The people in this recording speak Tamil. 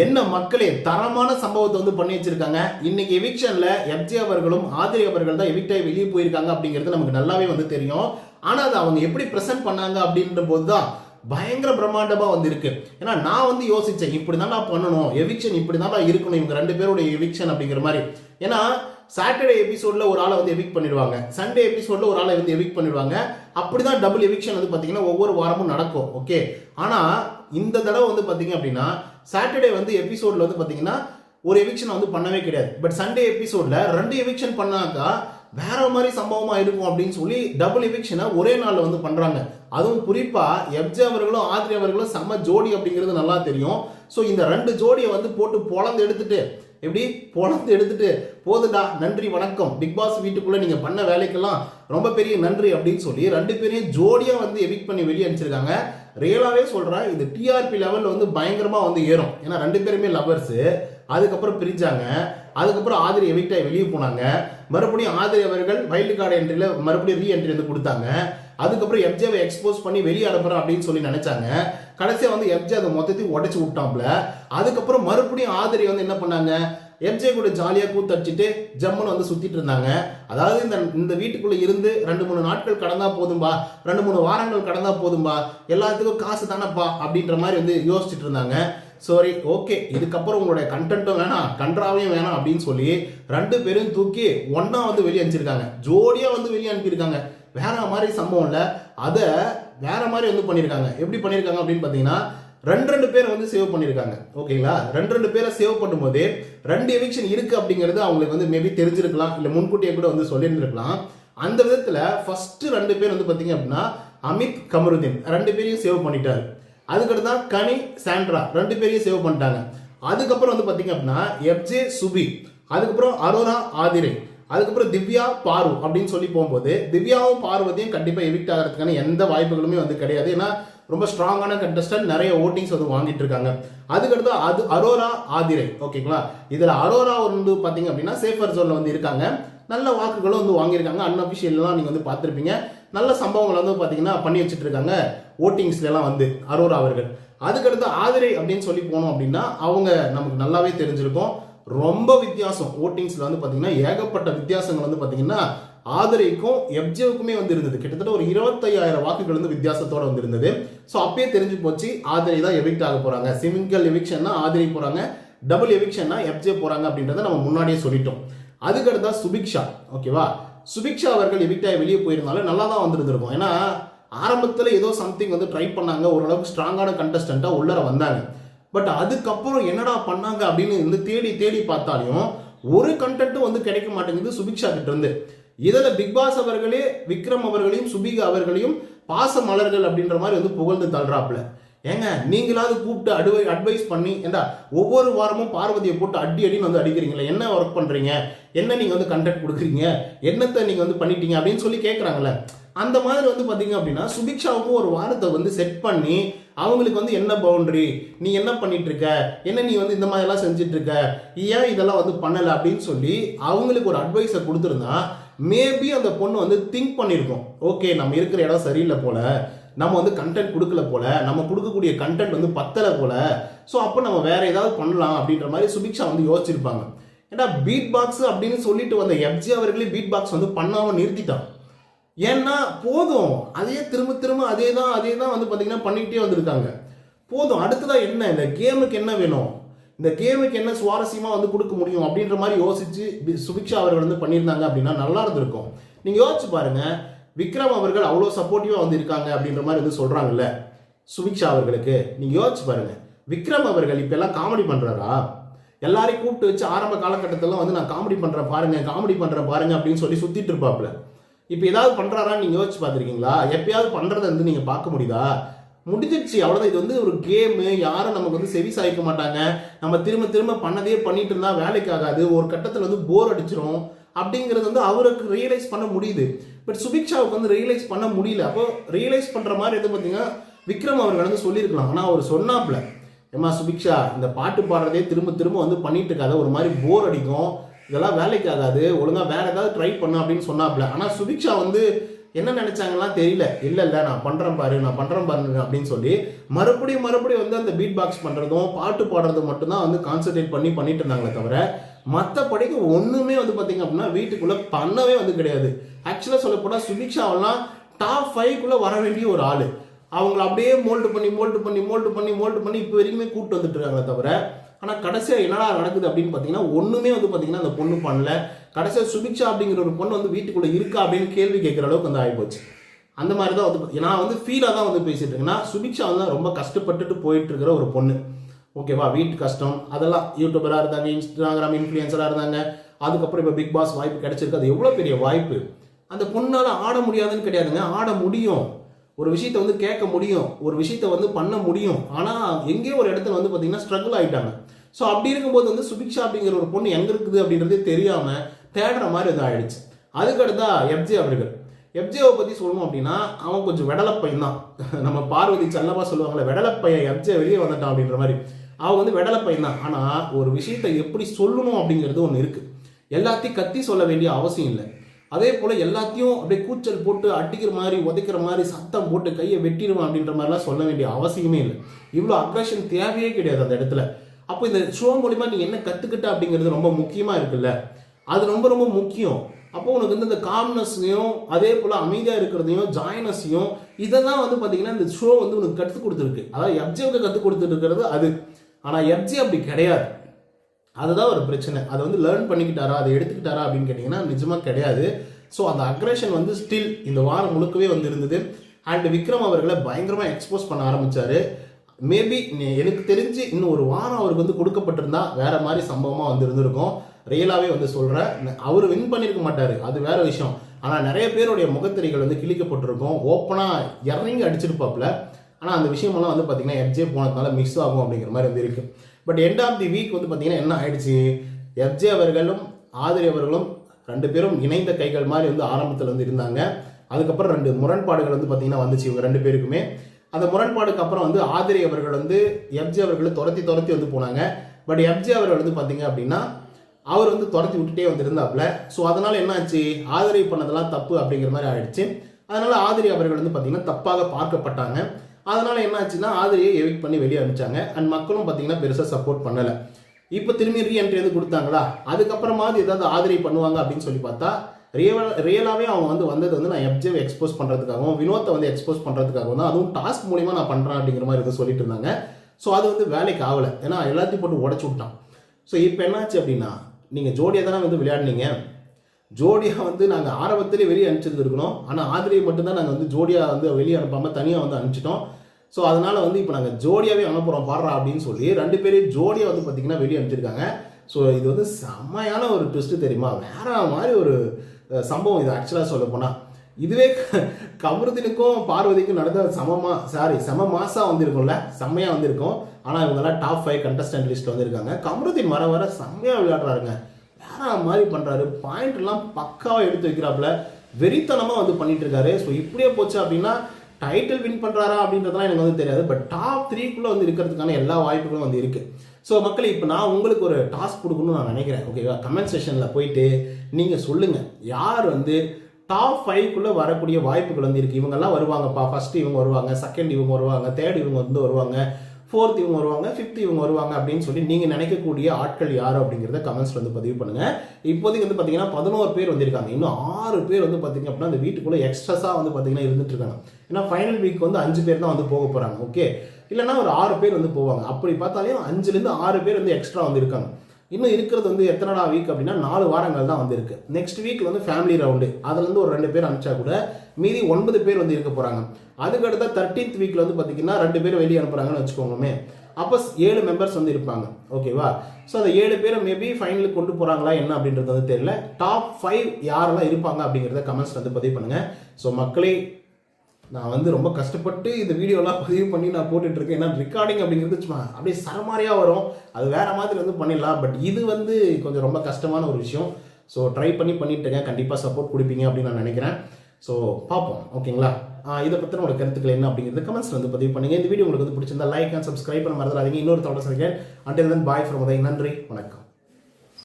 என்ன மக்களே தரமான சம்பவத்தை வந்து பண்ணி வச்சிருக்காங்க? இன்னைக்கு எவிக்ஷன்ல எப்ஜே அவர்களும் ஆதிரி அவர்கள் தான் எவிக்ட் ஆகி வெளியே போயிருக்காங்க அப்படிங்கிறது நமக்கு நல்லாவே வந்து தெரியும். ஆனா அது அவங்க எப்படி பிரசன்ட் பண்ணாங்க அப்படின்ற போது தான் பயங்கர பிரம்மாண்டமா வந்து இருக்கு ஏன்னா நான் வந்து யோசிச்சேன் இப்படி தான் நான் பண்ணணும் எவிக்ஷன் இப்படி தான் இருக்கணும் இவங்க ரெண்டு பேருடைய எவிக்ஷன் அப்படிங்கிற மாதிரி. ஏன்னா சாட்டர்டே எபிசோட்ல ஒரு ஆளை வந்து எவிக் பண்ணிடுவாங்க. சண்டே எபிசோட்ல ஒரு ஆளை வந்து எவிக் பண்ணிடுவாங்க. அப்படிதான் டபுள் எவிக்ஷன் வந்து பாத்தீங்கன்னா ஒவ்வொரு வாரமும் நடக்கும். ஓகே ஆனா இந்த தடவை வந்து பார்த்தீங்க அப்படின்னா சாட்டர்டே வந்து எபிசோடில் வந்து பார்த்தீங்கன்னா ஒரு எவிக்ஷன் வந்து பண்ணவே கிடையாது. பட் சண்டே எபிசோடில் ரெண்டு எவிக்ஷன் பண்ணாக்கா வேற மாதிரி சம்பவமாக இருக்கும் அப்படின்னு சொல்லி டபுள் எவிக்ஷனை ஒரே நாளில் வந்து பண்ணுறாங்க அதுவும் குறிப்பாக எப்ஜே அவர்களும் ஆத்ரி அவர்களும் செம்ம ஜோடி அப்படிங்கிறது நல்லா தெரியும். ஸோ இந்த ரெண்டு ஜோடியை வந்து போட்டு பொழந்து எடுத்துட்டு எப்படி? பொழந்து எடுத்துட்டு போதுடா நன்றி வணக்கம். பிக் பாஸ் வீட்டுக்குள்ளே நீங்கள் பண்ண வேலைக்கெல்லாம் ரொம்ப பெரிய நன்றி அப்படின்னு சொல்லி ரெண்டு பேரையும் ஜோடியாக வந்து எவிக் பண்ணி வெளியே அனுப்பிச்சிருக்காங்க. ரியலாகவே சொல்கிறேன் இது டிஆர்பி லெவலில் வந்து பயங்கரமாக வந்து ஏறும். ஏன்னா ரெண்டு பேருமே லவர்ஸு அதுக்கப்புறம் பிரிஞ்சாங்க. அதுக்கப்புறம் ஆதிரி எவிக்ட் ஆகி வெளியே போனாங்க. மறுபடியும் ஆதிரி அவர்கள் வைல்டு கார்டு என்ட்ரியில் மறுபடியும் ரீ என்ட்ரி வந்து கொடுத்தாங்க. அதுக்கப்புறம் எம்ஜேவை எக்ஸ்போஸ் பண்ணி வெளியே அனுப்புறோம் அப்படின்னு சொல்லி நினச்சாங்க. கடைசியாக வந்து எஃப்ஜே அதை மொத்தத்தையும் உடச்சி விட்டாப்ல அதுக்கப்புறம் மறுபடியும் ஆதிரி வந்து என்ன பண்ணாங்க? எம்ஜே கூட ஜாலியாக கூத்தடிச்சிட்டு ஜம்முன்னு வந்து சுற்றிட்டு இருந்தாங்க. அதாவது இந்த இந்த வீட்டுக்குள்ளே இருந்து ரெண்டு மூணு நாட்கள் கடந்தா போதும்பா ரெண்டு மூணு வாரங்கள் கடந்தா போதும்பா எல்லாத்துக்கும் காசு தானப்பா அப்படின்ற மாதிரி வந்து யோசிச்சுட்டு இருந்தாங்க. சாரி ஓகே இதுக்கப்புறம் உங்களுடைய கண்டென்ட்டும் வேணாம் கன்றாவையும் வேணாம் அப்படின்னு சொல்லி ரெண்டு பேரும் தூக்கி ஒன்றா வந்து வெளியே அனுப்பிச்சிருக்காங்க. ஜோடியாக வந்து வெளியே அனுப்பியிருக்காங்க. வேற மாதிரி சம்பவம் இல்லை. அதை வேற மாதிரி வந்து பண்ணியிருக்காங்க எப்படி பண்ணியிருக்காங்க அப்படின்னு பார்த்தீங்கன்னா ரெண்டு ரெண்டு பேரை வந்து சேவ் பண்ணியிருக்காங்க ஓகேங்களா? ரெண்டு ரெண்டு பேரை சேவ் பண்ணும்போது ரெண்டு எவிக்ஷன் இருக்கு அப்படிங்கிறது அவங்களுக்கு வந்து மேபி தெரிஞ்சிருக்கலாம். இல்லை முன்கூட்டியே கூட வந்து சொல்லியிருந்திருக்கலாம். அந்த விதத்தில் ஃபர்ஸ்ட் ரெண்டு பேர் வந்து பார்த்தீங்க அப்படின்னா அமித் கமருதீன். ரெண்டு பேரையும் சேவ் பண்ணிட்டாரு. அதுக்கடுத்து தான் கனி சாண்ட்ரா. ரெண்டு பேரையும் சேவ் பண்ணிட்டாங்க. அதுக்கப்புறம் வந்து பார்த்தீங்க அப்படின்னா எப்ஜே சுபி அதுக்கப்புறம் அரோரா ஆதிரை. அதுக்கப்புறம் திவ்யா பாரு அப்படின்னு சொல்லி போகும்போது திவ்யாவும் பார்வதியும் கண்டிப்பாக எவிக்ட் ஆகிறதுக்கான எந்த வாய்ப்புகளுமே வந்து கிடையாது. ஏன்னா ரொம்ப ஸ்ட்ராங்கான கண்டஸ்டன்ட் நிறைய ஓட்டிங்ஸ் வந்து வாங்கிட்டு இருக்காங்க. அதுக்கடுத்து அது அரோரா ஆதிரை ஓகேங்களா? இதில் அரோரா வந்து பார்த்தீங்க அப்படின்னா சேஃபர் ஜோனில் வந்து இருக்காங்க. நல்ல வாக்குகளும் வந்து வாங்கியிருக்காங்க. அன்அஃபிஷியல்லாம் நீங்கள் வந்து பார்த்துருப்பீங்க. நல்ல சம்பவங்கள் வந்து பார்த்தீங்கன்னா பண்ணி வச்சுட்டு இருக்காங்க ஓட்டிங்ஸ்லாம் வந்து அரோரா அவர்கள். அதுக்கடுத்து ஆதிரை அப்படின்னு சொல்லி போனோம் அப்படின்னா அவங்க நமக்கு நல்லாவே தெரிஞ்சிருக்கும். ரொம்ப வித்தியாசம். ஓட்டிங்ஸில் வந்து பார்த்தீங்கன்னா ஏகப்பட்ட வித்தியாசங்கள் வந்து பார்த்தீங்கன்னா ஆதரைக்கும் எப்ஜேவுக்குமே வந்து இருந்தது. கிட்டத்தட்ட ஒரு இருபத்தையாயிரம் வாக்குகள் வந்து வித்தியாசத்தோட வந்து இருந்தது. ஸோ அப்பயே தெரிஞ்சு போச்சு ஆதரை தான் எவிக்ட் ஆக போகிறாங்க சிங்கிள் எவிக்ஷன்னா ஆதரை போகிறாங்க டபுள் எவிக்ஷன்னா எப்ஜே போகிறாங்க அப்படின்றத நம்ம முன்னாடியே சொல்லிட்டோம். அதுக்கடுத்தா சுபிக்ஷா ஓகேவா? சுபிக்ஷா அவர்கள் எவிக்டாக ஆகி வெளியே போயிருந்தாலும் நல்லா தான் வந்துருந்துருக்கும். ஏன்னா ஆரம்பத்தில் ஏதோ சம்திங் வந்து ட்ரை பண்ணாங்க. ஓரளவுக்கு ஸ்ட்ராங்கான கண்டஸ்டண்ட்டாக உள்ளர வந்தாங்க. பட் அதுக்கப்புறம் என்னடா பண்ணாங்க அப்படின்னு வந்து தேடி தேடி பார்த்தாலையும் ஒரு கண்டென்ட்டும் வந்து கிடைக்க மாட்டேங்குது சுபிக்ஷா கிட்ட இருந்து. இதில் பிக் பாஸ் அவர்களே விக்ரம் அவர்களையும் சுபிகா அவர்களையும் பாச மலர்கள் அப்படின்ற மாதிரி வந்து புகழ்ந்து தள்ளுறாப்புல. ஏங்க நீங்களாவது கூப்பிட்டு அட்வை அட்வைஸ் பண்ணி ஏண்டா ஒவ்வொரு வாரமும் பார்வதியை போட்டு அடி அடின்னு வந்து அடிக்கிறீங்களே என்ன ஒர்க் பண்ணுறீங்க என்ன நீங்கள் வந்து கண்டென்ட் கொடுக்குறீங்க? என்னத்தை நீங்கள் வந்து பண்ணிட்டீங்க? அப்படின்னு சொல்லி கேட்குறாங்களே அந்த மாதிரி வந்து பார்த்தீங்க அப்படின்னா சுபிக்ஷாவுக்கும் ஒரு வாரத்தை வந்து செட் பண்ணி அவங்களுக்கு வந்து என்ன பவுண்டரி நீ என்ன பண்ணிட்டு இருக்க? என்ன நீ வந்து இந்த மாதிரிலாம் செஞ்சுட்டு இருக்க? ஏன் இதெல்லாம் வந்து பண்ணலை அப்படின்னு சொல்லி அவங்களுக்கு ஒரு அட்வைஸை கொடுத்துருந்தா மேபி அந்த பொண்ணு வந்து திங்க் பண்ணியிருக்கோம் ஓகே நம்ம இருக்கிற இடம் சரியில்லை போல. நம்ம வந்து கண்டென்ட் கொடுக்கல போல. நம்ம கொடுக்கக்கூடிய கண்டென்ட் வந்து பத்தலை போல. ஸோ அப்போ நம்ம வேற ஏதாவது பண்ணலாம் அப்படின்ற மாதிரி சுபிக்ஷா வந்து யோசிச்சிருப்பாங்க. ஏன்னா பீட் பாக்ஸ் அப்படின்னு சொல்லிட்டு வந்த எஃப்ஜி அவர்களே பீட் பாக்ஸ் வந்து பண்ணாமல் நிறுத்திட்டான் ஏன்னா போதும். அதே திரும்ப திரும்ப அதே தான் அதே தான் வந்து பார்த்தீங்கன்னா பண்ணிக்கிட்டே வந்திருக்காங்க. போதும். அடுத்ததாக என்ன? இந்த கேமுக்கு என்ன வேணும்? இந்த கேமுக்கு என்ன சுவாரஸ்யமாக வந்து கொடுக்க முடியும் அப்படின்ற மாதிரி யோசிச்சு சுபிக்ஷா அவர்கள் வந்து பண்ணியிருந்தாங்க அப்படின்னா நல்லா இருந்திருக்கும். நீங்கள் யோசிச்சு பாருங்க. விக்ரம் அவர்கள் அவ்வளோ சப்போர்ட்டிவாக வந்து இருக்காங்க அப்படின்ற மாதிரி வந்து சொல்கிறாங்கல்ல சுபிக்ஷா அவர்களுக்கு. நீங்கள் யோசிச்சு பாருங்க. விக்ரம் அவர்கள் இப்போ எல்லாம் காமெடி பண்ணுறாரா எல்லாரையும் கூப்பிட்டு வச்சு ஆரம்ப காலகட்டத்தில் வந்து நான் காமெடி பண்ணுறேன் பாருங்க காமெடி பண்ணுறேன் பாருங்க அப்படின்னு சொல்லி சுற்றிட்டு இருப்பாப்புல. இப்போ ஏதாவது பண்ணுறாரான்னு நீங்கள் யோசிச்சு பார்த்துருக்கீங்களா? எப்பயாவது பண்ணுறதை வந்து நீங்கள் பார்க்க முடியுதா? முடிஞ்சிடுச்சு அவ்வளோதான் இது வந்து ஒரு கேமு யாரும் நமக்கு வந்து செவி சாய்க்க மாட்டாங்க. நம்ம திரும்ப திரும்ப பண்ணதே பண்ணிட்டு இருந்தால் வேலைக்கு ஆகாது. ஒரு கட்டத்தில் வந்து போர் அடிச்சிரும். அப்படிங்கிறது வந்து அவருக்கு ரியலைஸ் பண்ண முடியுது. பட் சுபிக்ஷாவுக்கு வந்து ரியலைஸ் பண்ண முடியல. அப்போ ரியலைஸ் பண்ணுற மாதிரி எது பார்த்தீங்கன்னா விக்ரம் அவர்கள் வந்து சொல்லியிருக்கலாம். ஆனால் அவர் சொன்னாப்ல ஏமா சுபிக்ஷா இந்த பாட்டு பாடுறதே திரும்ப திரும்ப வந்து பண்ணிட்டு இருக்காத. ஒரு மாதிரி போர் அடிக்கும். இதெல்லாம் வேலைக்கு ஆகாது. ஒழுங்காக வேறு ஏதாவது ட்ரை பண்ணு அப்படின்னு சொன்னாப்ல. ஆனால் சுபிக்ஷா வந்து என்ன நினைச்சாங்கலாம் தெரியல. இல்லை இல்லை நான் பண்ணுறேன் பாரு நான் பண்ணுறேன் பாருங்க அப்படின்னு சொல்லி மறுபடியும் மறுபடியும் வந்து அந்த பீட் பாக்ஸ் பண்ணுறதும் பாட்டு பாடுறதும் மட்டும்தான் வந்து கான்சன்ட்ரேட் பண்ணி பண்ணிட்டு இருந்தாங்களே தவிர மற்றபடிக்கு ஒன்றுமே வந்து பார்த்திங்க அப்படின்னா வீட்டுக்குள்ளே பண்ணவே வந்து கிடையாது. ஆக்சுவலாக சொல்லப்போனால் சுபிக்ஷாவெல்லாம் டாப் ஃபைவ்க்குள்ளே வர வேண்டிய ஒரு ஆள். அவங்கள அப்படியே மோல்டு பண்ணி மோல்டு பண்ணி மோல்டு பண்ணி மோல்டு பண்ணி இப்போ வரைக்குமே கூப்பிட்டு வந்துட்டு இருக்காங்களே தவிர ஆனால் கடைசியாக என்னடா நடக்குது அப்படின்னு பார்த்தீங்கன்னா ஒன்றுமே வந்து பார்த்தீங்கன்னா அந்த பொண்ணு பண்ணல. கடைசியாக சுபிக்ஷா அப்படிங்கிற ஒரு பொண்ணு வந்து வீட்டுக்குள்ளே இருக்கா அப்படின்னு கேள்வி கேட்குற அளவுக்கு வந்து ஆகிப்போச்சு அந்த மாதிரி தான் வந்து நான் வந்து ஃபீலாக தான் வந்து பேசிகிட்டு இருக்கேன் சுபிக்ஷா வந்து ரொம்ப கஷ்டப்பட்டுட்டு போயிட்டு இருக்கிற ஒரு பொண்ணு. ஓகேவா? வீட்டு கஷ்டம் அதெல்லாம் யூடியூபராக இருந்தாங்க இன்ஸ்டாகிராம் இன்ஃப்ளூயன்சராக இருந்தாங்க. அதுக்கப்புறம் இப்போ பிக் பாஸ் வாய்ப்பு கிடைச்சிருக்கு. அது எவ்வளோ பெரிய வாய்ப்பு? அந்த பொண்ணால் ஆட முடியாதுன்னு கிடையாதுங்க. ஆட முடியும். ஒரு விஷயத்த வந்து கேட்க முடியும். ஒரு விஷயத்த வந்து பண்ண முடியும். ஆனால் எங்கேயோ ஒரு இடத்துல வந்து பார்த்தீங்கன்னா ஸ்ட்ரகிள் ஆகிட்டாங்க ஸோ அப்படி இருக்கும்போது வந்து சுபிக்ஷா அப்படிங்கிற ஒரு பொண்ணு எங்கே இருக்குது அப்படின்றதே தெரியாமல் தேடுற மாதிரி வந்து ஆயிடுச்சு. அதுக்கடுத்தா எப்ஜே அவர்கள் எப்ஜேவை பற்றி சொல்லணும் அப்படின்னா அவன் கொஞ்சம் வெடலப்பையன் தான். நம்ம பார்வதி செல்லமாக சொல்லுவாங்களே வெடலப்பையன் எப்ஜே வெளியே வந்துட்டான் அப்படின்ற மாதிரி. அவன் வந்து வெடலப்பையன் தான். ஆனால் ஒரு விஷயத்தை எப்படி சொல்லணும் அப்படிங்கிறது ஒன்று இருக்குது எல்லாத்தையும் கத்தி சொல்ல வேண்டிய அவசியம் இல்லை. அதே போல் எல்லாத்தையும் அப்படியே கூச்சல் போட்டு அடிக்கிற மாதிரி உதைக்கிற மாதிரி சத்தம் போட்டு கையை வெட்டிடுவான் அப்படின்ற மாதிரிலாம் சொல்ல வேண்டிய அவசியமே இல்லை. இவ்வளோ அக்ரஷன் தேவையே கிடையாது அந்த இடத்துல. அப்போ இந்த ஷோ மூலிமா நீ என்ன கற்றுக்கிட்ட அப்படிங்கிறது ரொம்ப முக்கியமாக இருக்குல்ல? அது ரொம்ப ரொம்ப முக்கியம். அப்போ உனக்கு வந்து இந்த காம்னஸ்லையும் அதே போல் அமைதியாக இருக்கிறதையும் ஜாயினஸையும் இதை தான் வந்து பார்த்தீங்கன்னா இந்த ஷோ வந்து உனக்கு கற்றுக் கொடுத்துருக்கு. அதாவது எப்ஜிவுக்கு கற்றுக் கொடுத்துட்டு இருக்கிறது அது. ஆனால் எப்ஜி அப்படி கிடையாது. அதுதான் ஒரு பிரச்சனை. அதை வந்து லேர்ன் பண்ணிக்கிட்டாரா அதை எடுத்துக்கிட்டாரா அப்படின்னு கேட்டிங்கன்னா நிஜமாக கிடையாது. ஸோ அந்த அக்ரேஷன் வந்து ஸ்டில் இந்த வாரம் முழுக்கவே வந்து இருந்தது. அண்ட் விக்ரம் அவர்களை பயங்கரமாக எக்ஸ்போஸ் பண்ண ஆரம்பித்தார் மேபி எனக்கு தெரிஞ்சு இன்னும் ஒரு வாரம் அவருக்கு வந்து கொடுக்கப்பட்டிருந்தா வேற மாதிரி சம்பவமாக வந்து இருந்திருக்கும் ரியலாகவே வந்து சொல்கிறேன் அவர் வின் பண்ணியிருக்க மாட்டார். அது வேற விஷயம். ஆனால் நிறைய பேருடைய முகத்திரைகள் வந்து கிழிக்கப்பட்டிருக்கும். ஓப்பனாக இறங்கி அடிச்சிருப்பாப்புல ஆனால் அந்த விஷயமெல்லாம் வந்து பார்த்தீங்கன்னா எஃப்ஜே போனதுனால மிஸ் ஆகும் அப்படிங்கிற மாதிரி வந்து இருக்குது but end of the week வந்து பார்த்தீங்கன்னா என்ன ஆயிடுச்சு? எஃப்ஜே அவர்களும் ஆதிரி அவர்களும் ரெண்டு பேரும் இணைந்த கைகள் மாதிரி வந்து ஆரம்பத்தில் வந்து இருந்தாங்க. அதுக்கப்புறம் ரெண்டு முரண்பாடுகள் வந்து பார்த்தீங்கன்னா வந்துச்சு இவங்க ரெண்டு பேருக்குமே. அந்த முரண்பாடுக்கு அப்புறம் வந்து ஆதிரி அவர்கள் வந்து எஃப்ஜே அவர்களை துரத்தி துரத்தி வந்து போனாங்க. பட் எஃப்ஜே அவர்கள் வந்து பார்த்தீங்க அப்படின்னா அவர் வந்து துரத்தி விட்டுட்டே வந்து இருந்தாப்புல ஸோ அதனால என்னாச்சு? ஆதரவு பண்ணதெல்லாம் தப்பு அப்படிங்கிற மாதிரி ஆயிடுச்சு. அதனால ஆதிரி அவர்கள் வந்து பார்த்தீங்கன்னா தப்பாக பார்க்கப்பட்டாங்க. அதனால என்னாச்சுன்னா ஆதிரியை எவிக் பண்ணி வெளியே அனுப்பிச்சாங்க. அண்ட் மக்களும் பார்த்தீங்கன்னா பெருசாக சப்போர்ட் பண்ணலை. இப்போ திரும்பி ரீஎன்ட்ரி வந்து கொடுத்தாங்களா? அதுக்கப்புறமாவது ஏதாவது ஆதரவு பண்ணுவாங்க அப்படின்னு சொல்லி பார்த்தா ரியல் ரியலாகவே அவங்க வந்து வந்தது வந்து நான் எப்ஜேவை எக்ஸ்போஸ் பண்ணுறதுக்காகவும் வினோத்தை வந்து எக்ஸ்போஸ் பண்ணுறதுக்காகவும் தான். அதுவும் டாஸ்க் மூலிமா நான் பண்ணுறேன் அப்படிங்கிற மாதிரி இதை சொல்லிட்டு இருந்தாங்க. ஸோ அது வந்து வேலைக்கு ஆகலை. ஏன்னா எல்லாத்தையும் போட்டு உடச்சி விட்டான். ஸோ இப்போ என்னாச்சு அப்படின்னா நீங்கள் ஜோடியாக தானே வந்து விளையாடுனீங்க. ஜோடியாக வந்து நாங்கள் ஆரம்பத்திலே வெளியே அனுப்பிச்சிருந்துருக்கணும். ஆனால் ஆதிரியை மட்டும்தான் நாங்கள் வந்து ஜோடியாக வந்து வெளியே அனுப்பாமல் தனியாக வந்து அனுப்பிச்சிட்டோம். ஸோ அதனால் வந்து இப்போ நாங்கள் ஜோடியாகவே அனுப்புகிறோம் பாடுறா அப்படின்னு சொல்லி ரெண்டு பேரையும் ஜோடியாக வந்து பார்த்திங்கன்னா வெளியே அனுப்பிச்சிருக்காங்க. ஸோ இது வந்து செம்மையான ஒரு ட்விஸ்ட்டு தெரியுமா? வேற மாதிரி ஒரு சம்பவம் இது ஆக்சுவலாக சொல்ல போனால் இதுவே கமருதினுக்கும் பார்வதிக்கும் நடந்த சமமா சாரி செம மாசா வந்திருக்கும்ல செம்மையாக வந்திருக்கும். ஆனால் இவங்கெல்லாம் டாப் ஃபைவ் கண்டஸ்டன்ட் லிஸ்ட் வந்திருக்காங்க. கமருதின் வர வர செம்மையாக விளையாடுறாருங்க. வேற மாதிரி பண்ணுறாரு பாயிண்ட் எல்லாம் பக்காவாக எடுத்து வைக்கிறாப்புல. வெறித்தனமாக வந்து பண்ணிட்டு இருக்காரு ஸோ இப்படியே போச்சு அப்படின்னா டைட்டில் வின் பண்ணுறாரா அப்படின்றதெல்லாம் எனக்கு வந்து தெரியாது. பட் டாப் த்ரீக்குள்ளே வந்து இருக்கிறதுக்கான எல்லா வாய்ப்புகளும் வந்து இருக்குது ஸோ மக்கள் இப்போ நான் உங்களுக்கு ஒரு டாஸ்க் கொடுக்கணும்னு நான் நினைக்கிறேன். ஓகேவா கமெண்ட் செஷனில் போயிட்டு நீங்கள் சொல்லுங்கள் யார் வந்து டாப் ஃபைவ்க்குள்ளே வரக்கூடிய வாய்ப்புகள் வந்து இருக்குது இவங்கெல்லாம் வருவாங்கப்பா. ஃபர்ஸ்ட் இவங்க வருவாங்க செகண்ட் இவங்க வருவாங்க தேர்ட் இவங்க வந்து வருவாங்க ஃபோர்த் இவங்க வருவாங்க ஃபிஃப்த் இவங்க வருவாங்க அப்படின்னு சொல்லி நீங்கள் நினைக்கக்கூடிய ஆட்கள் யார் அப்படிங்கிறத கமெண்ட்ஸில் வந்து பதிவு பண்ணுங்கள் இப்போதைக்கு வந்து பார்த்தீங்கன்னா பதினோரு பேர் வந்திருக்காங்க. இன்னும் ஆறு பேர் வந்து பார்த்தீங்க அப்படின்னா அந்த வீட்டுக்குள்ளே எக்ஸ்ட்ரஸாக வந்து பார்த்தீங்கன்னா இருந்துட்டு இருக்காங்க. ஏன்னா ஃபைனல் வீக் வந்து அஞ்சு பேர் தான் வந்து போக போகிறாங்க ஓகே இல்லைன்னா ஒரு ஆறு பேர் வந்து போவாங்க. அப்படி பார்த்தாலையும் அஞ்சுலேருந்து ஆறு பேர் வந்து எக்ஸ்ட்ரா வந்து இருக்காங்க இன்னும் இருக்கிறது வந்து எத்தனடா வீக் அப்படின்னா நாலு வாரங்கள் தான் வந்து இருக்கு நெக்ஸ்ட் வீக் வந்து ஃபேமிலி ரவுண்டு அதுலேருந்து ஒரு ரெண்டு பேர் அனுப்பிச்சா கூட மீதி ஒன்பது பேர் வந்து இருக்க போகிறாங்க அதுக்கடுத்த தேர்ட்டீன்த் வீக்கில் வந்து பார்த்தீங்கன்னா ரெண்டு பேர் வெளியே அனுப்புகிறாங்கன்னு வச்சுக்கோங்கமே அப்போ ஏழு மெம்பர்ஸ் வந்து இருப்பாங்க. ஓகேவா ஸோ அந்த ஏழு பேரை மேபி ஃபைனலுக்கு கொண்டு போகிறாங்களா என்ன அப்படின்றது வந்து தெரியல. டாப் ஃபைவ் யாரெல்லாம் இருப்பாங்க அப்படிங்கிறத கமெண்ட்ஸ் வந்து பதிவு பண்ணுங்கள் ஸோ மக்களே நான் வந்து ரொம்ப கஷ்டப்பட்டு இந்த வீடியோலாம் பதிவு பண்ணி நான் போட்டுட்டு இருக்கேன் ஏன்னா ரெக்கார்டிங் அப்படிங்கிறது சும்மா அப்படியே சரமாரியாக வரும். அது வேறு மாதிரி வந்து பண்ணிடலாம். பட் இது வந்து கொஞ்சம் ரொம்ப கஷ்டமான ஒரு விஷயம். ஸோ ட்ரை பண்ணி பண்ணிட்டுங்க கண்டிப்பாக சப்போர்ட் கொடுப்பீங்க அப்படின்னு நான் நினைக்கிறேன். ஸோ பார்ப்போம். ஓகேங்களா இதை பற்றின ஒரு கருத்துக்கள் என்ன அப்படிங்கிறது கமெண்ட்ஸ் வந்து பதிவு பண்ணுங்கள் இந்த வீடியோ உங்களுக்கு வந்து பிடிச்சிருந்தா லைக் அண்ட் சப்ஸ்கிரைப் பண்ண மறந்துடாதீங்க. இன்னொரு தவிர சொல்லிக்கிறேன் until then bye from Uday நன்றி. வணக்கம்.